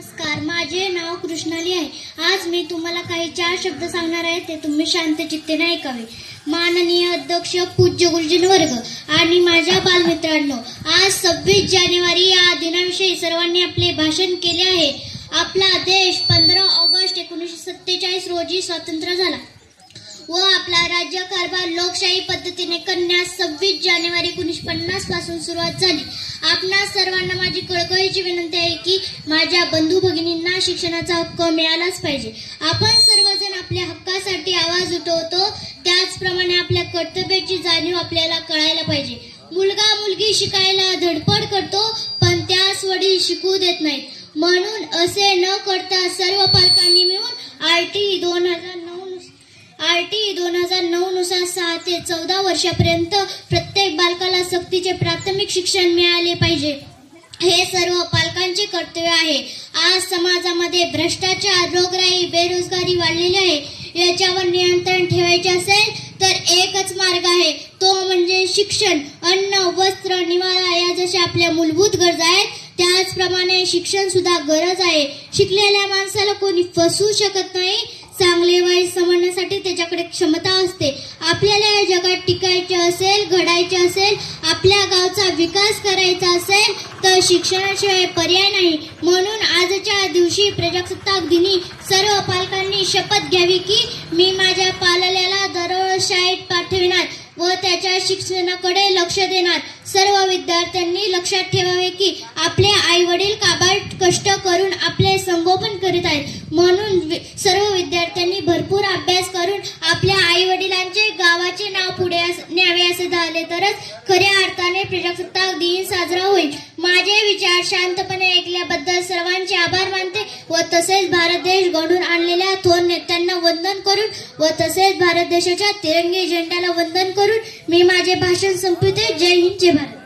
नमस्कार माझे नाव कृष्णाली आहे. आज मी तुम्हाला काही चार शब्द सांगणार आहे ते तुम्ही शांत चित्तेने ऐकावे माननीय अध्यक्ष पूज्य गुरुजीन वर्ग आणि माझ्या बालमित्रांनो आज सव्वीस जानेवारी या दिनाविषयी सर्वांनी आपले भाषण केले आहे. आपला देश पंधरा ऑगस्ट एकोणीसशे सत्तेचाळीस रोजी स्वातंत्र्य झाला. व आपला राज्यकारभार लोकशाही पद्धतीने करण्यास सव्वीस जानेवारी एकोणीसशे पन्नासपासून सुरुवात झाली. आपणा सर्वांना माझी कळकळीची विनंती आहे की माझ्या बंधू भगिनींना शिक्षणाचा हक्क मिळालाच पाहिजे. आपण सर्वजण आपल्या हक्कासाठी आवाज उठवतो त्याचप्रमाणे आपल्या कर्तव्याची जाणीव आपल्याला कळायला पाहिजे. मुलगा मुलगी शिकायला धडपड करतो पण त्यास वडील शिकू देत नाहीत. म्हणून असे न करता सर्व पालकांनी मिळून आर टी दोन हजार नऊ आर टी दोन हजार नऊ नुसार सहा ते चौदा वर्षापर्यंत प्रत्येक बालकाला सक्तीचे प्राथमिक शिक्षण मिळाले पाहिजे. हे सर्व पालकांचे कर्तव्य आहे. आज समाजामध्ये भ्रष्टाचार रोगराई बेरोजगारी वाढलेली आहे. याच्यावर नियंत्रण ठेवायचे असेल तर एकच मार्ग आहे. तो म्हणजे शिक्षण. अन्न वस्त्र निवारा या जशा आपल्या मूलभूत गरजा आहेत त्याचप्रमाणे शिक्षण सुद्धा गरज आहे. शिकलेल्या माणसाला कोणी फसवू शकत नाही. चांगले वाईट समजण्यासाठी त्याच्याकडे क्षमता आपल्या गावचा विकास करायचा असेल तर शिक्षणाशिवाय पर्याय नाही. म्हणून आजच्या दिवशी प्रजासत्ताक दिनी सर्व पालकांनी शपथ घ्यावी की मी माझ्या पालल्याला दररोज शाळेत पाठविणार व त्याच्या शिक्षणाकडे लक्ष देणार. सर्व विद्यार्थ्यांनी लक्षात ठेवावे की आपले आई वडील काबाड कष्ट करून आपले संगोपन करीत आहेत. म्हणून सर्व विद्यार्थ्यांनी भरपूर अभ्यास करून आपल्या तरच खऱ्या अर्थाने प्रजासत्ताक दिन साजरा होईल. माझे विचार शांतपणे ऐकल्याबद्दल सर्वांचे आभार मानते व तसेच भारत देश घडून आणलेल्या थोर नेत्यांना वंदन करून व तसेच भारत देशाच्या तिरंगी झेंड्याला वंदन करून मी माझे भाषण संपविते. जय हिंद जय भारत.